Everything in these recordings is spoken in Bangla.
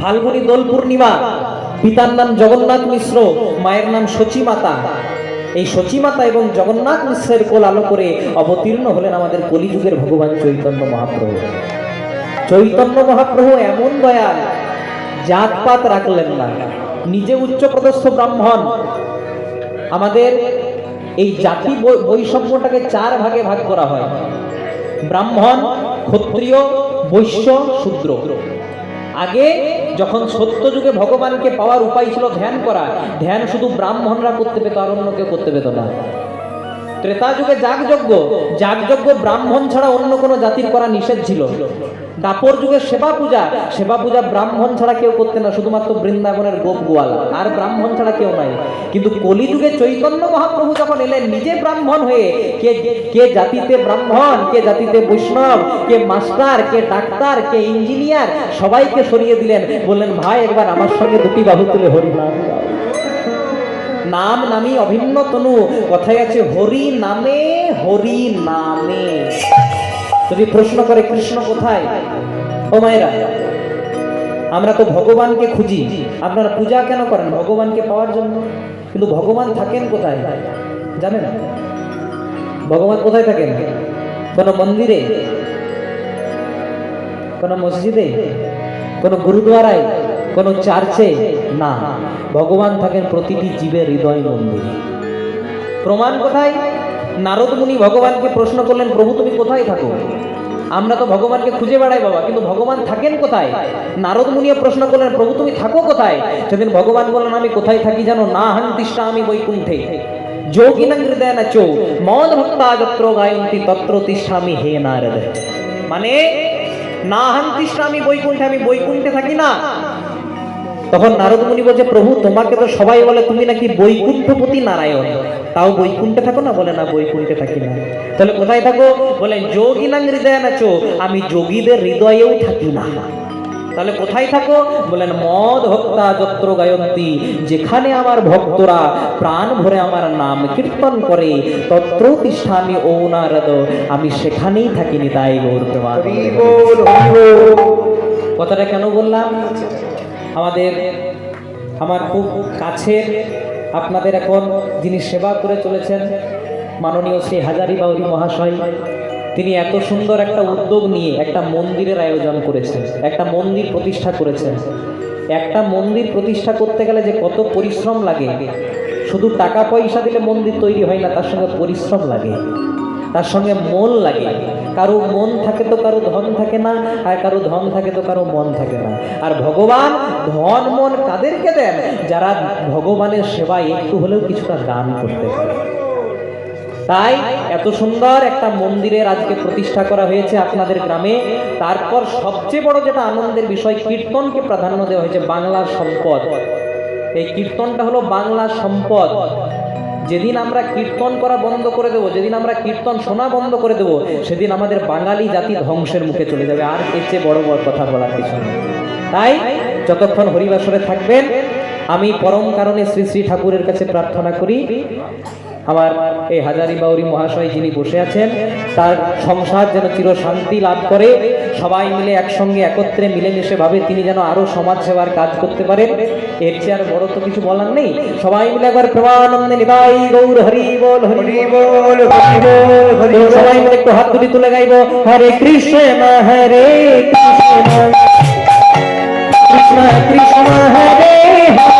ফাল্গুনী দোল পূর্ণিমা। পিতার নাম জগন্নাথ মিশ্র, মায়ের নাম সচী মাতা এই সচী মাতা এবং জগন্নাথ মিশ্রের কোল আলো করে অবতীর্ণ হলেন আমাদের কলিযুগের ভগবান চৈতন্য মহাপ্রভু। চৈতন্য মহাপ্রভু এমন দয়াল, জাতপাত রাখলেন না, নিজে উচ্চপদস্থ ব্রাহ্মণ। আমাদের এই জাতি বৈষম্যটাকে চার ভাগে ভাগ করা হয়। ব্রাহ্মণ, ক্ষত্রিয়, বৈশ্য, শূদ্র। আগে যখন সত্য যুগে ভগবানকে পাওয়ার উপায় ছিল ধ্যান করা, ধ্যান শুধু ব্রাহ্মণরা করতে পেত আর অন্য কেউ করতে পেত না। ত্রেতা যুগে যাগযজ্ঞ যাগযজ্ঞ ব্রাহ্মণ ছাড়া অন্য কোনো জাতির করা নিষেধ ছিল দাপর যুগে সেবা পূজা সেবা পূজা ব্রাহ্মণ ছাড়া কেউ করতে না শুধুমাত্র বৃন্দাবনের গোপ গোয়াল আর ব্রাহ্মণ ছাড়া কেউ নাই কিন্তু কলিযুগে চৈতন্য মহাপ্রভু যখন এলেন নিজে ব্রাহ্মণ হয়ে কে কে জাতিতে ব্রাহ্মণ কে জাতিতে বৈষ্ণব কে মাস্টার কে ডাক্তার কে ইঞ্জিনিয়ার সবাইকে সরিয়ে দিলেন বললেন ভাই একবার আমার সঙ্গে দুটি বাহু তুলে হরি নাম গাও নাম নামি অভিন্ন তনু। কথায় আছে, হরি নামে হরি নামে। যদি প্রশ্ন করে কৃষ্ণ কোথায়? ও মায়েরা, আমরা তো ভগবানকে খুঁজি। আপনারা পূজা কেন করেন? ভগবানকে পাওয়ার জন্য। কিন্তু ভগবান থাকেন কোথায়? জানেন? ভগবান কোথায় থাকেন? কোন মন্দিরে? কোন মসজিদে? কোন গুরুদ্বারায়? কোন চার্চে না। ভগবান থাকেন প্রতিটি জীবের হৃদয় মন্দিরে। প্রমাণ কোথায়? নারদ মুনি ভগবানকে প্রশ্ন করলেন, প্রভু, তুমি কোথায় থাকো? আমরা তো ভগবানকে খুঁজে বেড়াই বাবা, কিন্তু ভগবান থাকেন কোথায়? নারদ মুনিও প্রশ্ন করলেন, প্রভু, তুমি থাকো কোথায়? সেদিন ভগবান বললেন, আমি কোথায় থাকি জানো? না হান্তিষ্ঠা আমি বৈকুণ্ঠে। যোগিনা হৃদয় না চো। মদ ভক্তা যত্র গায়ন্তি তত্র তিষ্ঠামি হে নারদ। মানে না হান্তিষ্ঠা আমি বৈকুণ্ঠে আমি বৈকুণ্ঠে থাকি না। তখন নারদ মুনি বলছে প্রভু তোমাকে তো সবাই বলে তুমি নাকি বৈকুণ্ঠপতি নারায়ণ। তাও বৈকুণ্ঠে থাকো না? বলে না বৈকুণ্ঠে থাকি না। তাহলে কোথায় থাকো? বলে যোগিনাং হৃদয় নাচো আমি যোগীদের হৃদয়েও থাকি না। তাহলে কোথায় থাকো? বলেন মদ হত্যা যত্র গায়ন্তী যেখানে আমার ভক্তরা প্রাণ ভরে আমার নাম কীর্তন করে তত্র তিষ্ঠামি ও নারদ আমি সেখানেই থাকিনি তাই গৌর প্রমাণ কথাটা কেন বললাম? আমাদের, আমার খুব কাছের আপনাদের এখন যিনি সেবা করে চলেছেন, মাননীয় শ্রী হাজারি বাউরি মহাশয়, তিনি এত সুন্দর একটা উদ্যোগ নিয়ে একটা মন্দিরের আয়োজন করেছেন, একটা মন্দির প্রতিষ্ঠা করেছেন। একটা মন্দির প্রতিষ্ঠা করতে গেলে যে কত পরিশ্রম লাগে, শুধু টাকা পয়সা দিলে মন্দির তৈরি হয় না, তার সঙ্গে পরিশ্রম লাগে। তার সঙ্গে মন লাগে। কারও মন থাকে তো কারও ধন থাকে না, আর কারও ধন থাকে তো কারও মন থাকে না। আর ভগবান ধন, মন কাদেরকে দেন? যারা ভগবানের সেবায় একটু হলেও কিছুটা দান করতে পারে। তাই এত সুন্দর একটা মন্দিরের আজকে প্রতিষ্ঠা করা হয়েছে আপনাদের গ্রামে। তারপর সবচেয়ে বড় যেটা আনন্দের বিষয়, কীর্তনকে প্রাধান্য দেওয়া হয়েছে বাংলার সম্পদ। এই কীর্তনটা হলো বাংলার সম্পদ। যেদিন আমরা কীর্তন করা বন্ধ করে দেবো, যেদিন আমরা কীর্তন শোনা বন্ধ করে দেবো, সেদিন আমাদের বাঙালি জাতি ধ্বংসের মুখে চলে যাবে। আর এর চেয়ে বড় বড় কথা বলার কিছু তাই যতক্ষণ হরিবাসরে থাকবেন, আমি পরম কারণে শ্রী শ্রী ঠাকুরের কাছে প্রার্থনা করি আমার এই হাজারি বাউরি মহাশয় যিনি বসে আছেন, তার সংসার যেন চির শান্তি লাভ করে, সবাই মিলে একসঙ্গে একত্রে মিলেমিশে ভাবে তিনি যেন আরও সমাজ সেবার কাজ করতে পারেন। এর চেয়ে আর বড় তো কিছু বলার নেই। সবাই মিলে একবার প্রভানন্দে নিবাই, গৌর হরি বল হরি বল হরি বল। সবাই মিলে একটু হাত তুলি তুলে গাইবো, হরে কৃষ্ণ হরে কৃষ্ণ। কৃষ্ণ কৃষ্ণ, হরে হরে।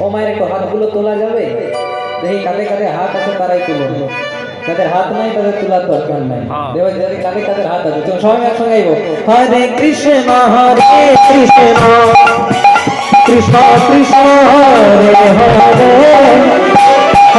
ও মায়ের একটু হাতগুলো তোলা যাবে? দেখি কাঁধে কাঁধে হাত আছে তারাই তুলুন। যাদের হাত নাই তাদের তোলার দরকার নাই। দেবে যাদের কাঁধে কাঁধে হাত আছে তুমি সবাই একসঙ্গে আইব। হরে কৃষ্ণ হরে কৃষ্ণ। কৃষ্ণ কৃষ্ণ হরে হরে।